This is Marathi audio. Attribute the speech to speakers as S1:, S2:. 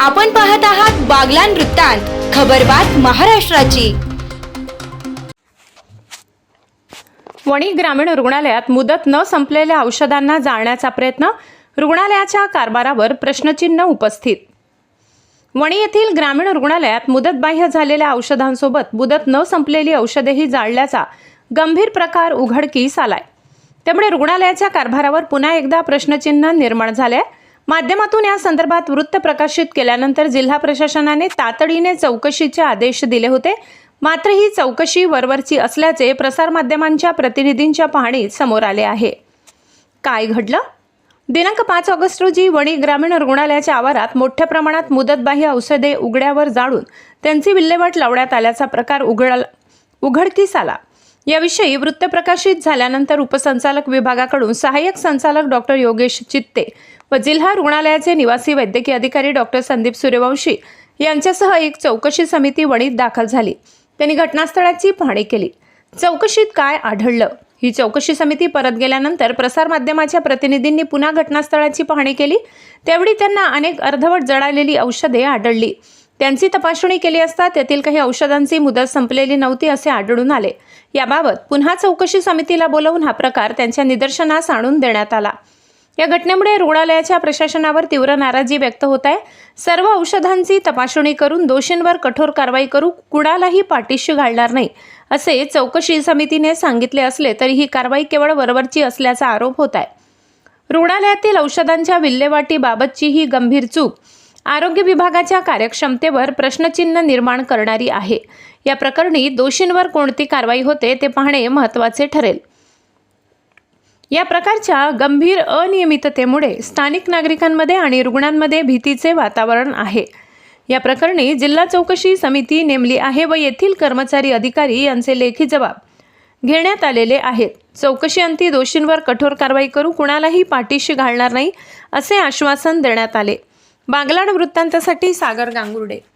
S1: आपण पाहत आहात बागलान वृत्तांत खबरबात महाराष्ट्राची.
S2: वणी ग्रामीण रुग्णालयात मुदत न संपलेल्या औषधांना जाळण्याचा प्रयत्न रुग्णालयाच्या कारभारावर प्रश्नचिन्ह उपस्थित. वणी येथील ग्रामीण रुग्णालयात मुदतबाह्य झालेल्या औषधांसोबत मुदत न संपलेली औषधेही जाळल्याचा गंभीर प्रकार उघडकीस आलाय. त्यामुळे रुग्णालयाच्या कारभारावर पुन्हा एकदा प्रश्नचिन्ह निर्माण झाले आहे. माध्यमातून या संदर्भात वृत्त प्रकाशित केल्यानंतर जिल्हा प्रशासनाने तातडीने चौकशीचे आदेश दिले होते. मात्र ही चौकशी वरवरची असल्याचे प्रसारमाध्यमांच्या प्रतिनिधींच्या पाहणीत समोर आले आहे. काय घडलं? दिनांक पाच ऑगस्ट रोजी वणी ग्रामीण रुग्णालयाच्या आवारात मोठ्या प्रमाणात मुदतबाह्य औषधे उघड्यावर जाळून त्यांची विल्हेवाट लावण्यात आल्याचा प्रकार उघड उघडकीस आला. याविषयी वृत्त प्रकाशित झाल्यानंतर उपसंचालक विभागाकडून सहाय्यक संचालक डॉक्टर योगेश चित्ते व जिल्हा रुग्णालयाचे निवासी वैद्यकीय अधिकारी डॉक्टर संदीप सूर्यवंशी यांच्यासह एक चौकशी समिती वणीत दाखल झाली. त्यांनी घटनास्थळाची पाहणी केली. चौकशीत काय आढळलं? ही चौकशी समिती परत गेल्यानंतर प्रसारमाध्यमाच्या प्रतिनिधींनी पुन्हा घटनास्थळाची पाहणी केली. त्यावेळी त्यांना अनेक अर्धवट जळालेली औषधे आढळली. त्यांची तपासणी केली असता त्यातील काही औषधांची मुदत संपलेली नव्हती असे आढळून आले. याबाबत पुन्हा चौकशी समितीला बोलवून हा प्रकार त्यांच्या निदर्शनास आणून देण्यात आला. या घटनेमुळे रुग्णालयाच्या प्रशासनावर तीव्र नाराजी व्यक्त होत आहे. सर्व औषधांची तपासणी करून दोषींवर कठोर कारवाई करू कुणालाही पाठीशी घालणार नाही असे चौकशी समितीने सांगितले असले तरी ही कारवाई केवळ वरवरची असल्याचा आरोप होत आहे. रुग्णालयातील औषधांच्या विल्हेवाटीबाबतची ही गंभीर चूक आरोग्य विभागाच्या कार्यक्षमतेवर प्रश्नचिन्ह निर्माण करणारी आहे. या प्रकरणी दोषींवर कोणती कारवाई होते ते पाहणे महत्त्वाचे ठरेल. या प्रकारच्या गंभीर अनियमिततेमुळे स्थानिक नागरिकांमध्ये आणि रुग्णांमध्ये भीतीचे वातावरण आहे. या प्रकरणी जिल्हा चौकशी समिती नेमली आहे व येथील कर्मचारी अधिकारी यांचे लेखी जबाब घेण्यात आलेले आहेत. चौकशी अंती दोषींवर कठोर कारवाई करू कुणालाही पाठीशी घालणार नाही असे आश्वासन देण्यात आले. बागलाण वृत्तांतासाठी सागर गांगुर्डे.